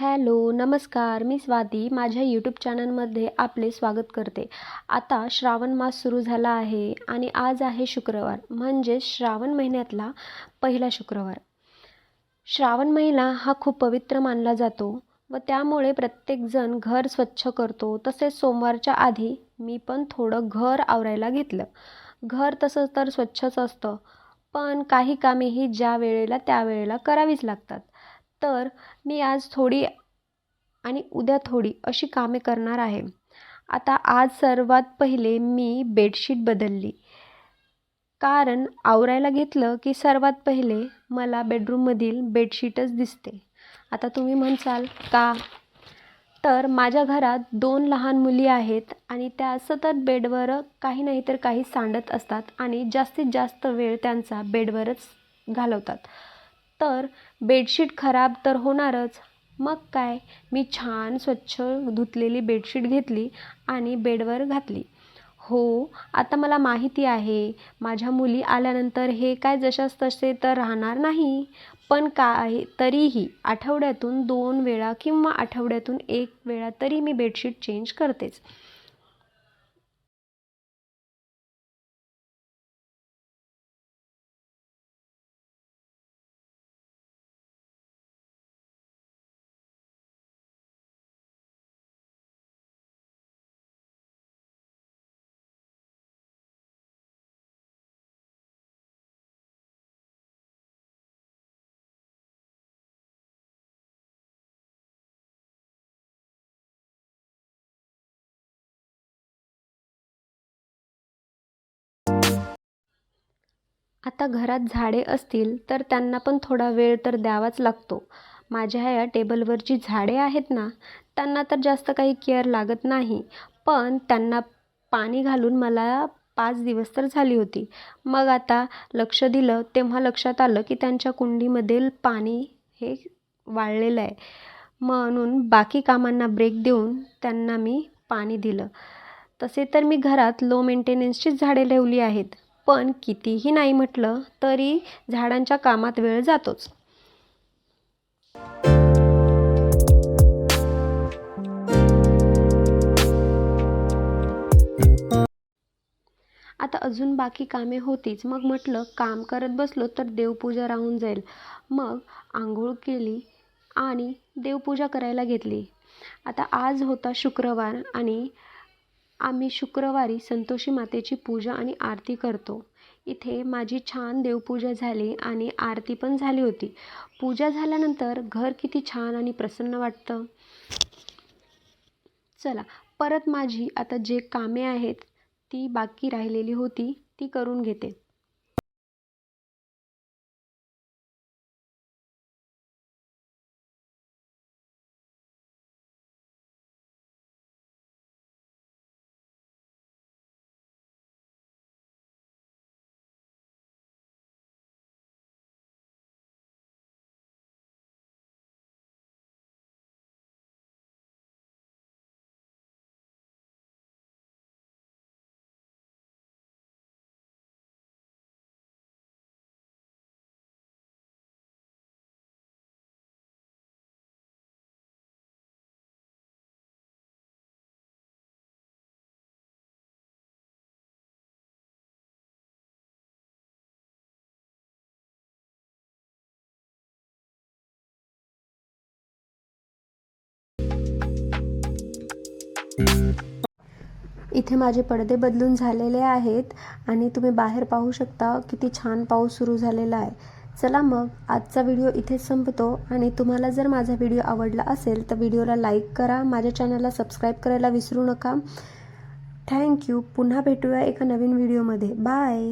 Hello नमस्कार. मी स्वाती. माझ्या YouTube चॅनलमध्ये आपले स्वागत करते. आता श्रावण मास सुरू झाला आहे आणि आज आहे शुक्रवार म्हणजेच श्रावण महिन्यातला पहिला शुक्रवार. श्रावण महिना हा खूप पवित्र मानला जातो व त्यामुळे प्रत्येकजण घर स्वच्छ करतो. तसेच सोमवारच्या आधी मी पण थोडं घर आवरायला घेतलं. घर तसं तर स्वच्छच असतं पण काही कामे ही ज्या वेळेला त्या वेळेला करावीच लागतात. तर मी आज थोडी आणि उद्या थोडी अशी कामे करणार आहे. आता आज सर्वात पहिले मी बेडशीट बदलली. कारण आवरायला घेतलं की सर्वात पहिले मला बेडरूममधील बेडशीटच दिसते. आता तुम्ही म्हणसाल का? तर माझ्या घरात दोन लहान मुली आहेत आणि त्या सतत बेडवर काही नाही तर काही सांडत असतात आणि जास्तीत जास्त वेळ त्यांचा बेडवरच घालवतात. तर बेडशीट खराब तर होणारच. मग काय? मी छान स्वच्छ धुतलेली बेडशीट घेतली आणि बेडवर घातली. हो आता मला माहिती आहे. माझ्या मुली आल्यानंतर हे काय जशास तसे तर राहणार नाही. पण काय तरीही आठवड्यातून दोन वेळा किंवा आठवड्यातून एक वेळा तरी मी बेडशीट चेंज करतेच. आता घरात झाडे असतील तर त्यांना पण थोडा वेळ तर द्यावाच लागतो. माझ्या या टेबलवर जी झाडे आहेत ना त्यांना तर जास्त काही केअर लागत नाही. पण त्यांना पाणी घालून मला पाच दिवस तर झाली होती. मग आता लक्ष दिलं तेव्हा लक्षात आलं की त्यांच्या कुंडीमधील पाणी हे वाळलेलं आहे. म्हणून बाकी कामांना ब्रेक देऊन त्यांना मी पाणी दिलं. तसे तर मी घरात लो मेंटेनन्सचीच झाडे लावली आहेत. पण कितीही नाही म्हटलं तरी झाडांच्या कामात वेळ जातोच. आता अजून बाकी कामे होतीच. मग म्हटलं काम करत बसलो तर देवपूजा राहून जाईल. मग आंघोळ केली आणि देवपूजा करायला घेतली. आता आज होता शुक्रवार आणि आम्ही शुक्रवारी संतोषी मातेची पूजा आणि आरती करतो. इथे माझी छान देवपूजा झाली आणि आरती पण झाली होती. पूजा झाल्यानंतर घर किती छान आणि प्रसन्न वाटतं. चला परत माझी आता जे कामे आहेत ती बाकी राहिलेली होती ती करून घेते. इथे माझे पडदे बदलून झालेले आहेत आणि तुम्ही बाहेर पाहू शकता किती छान पाऊस सुरू झालेला आहे. चला मग आजचा व्हिडिओ इथे संपतो आणि तुम्हाला जर माझा व्हिडिओ आवडला असेल तर व्हिडिओला लाईक करा माझ्या चॅनलला सबस्क्राईब करायला विसरू नका. थँक्यू पुन्हा भेटूया एका नवीन व्हिडिओमध्ये. बाय!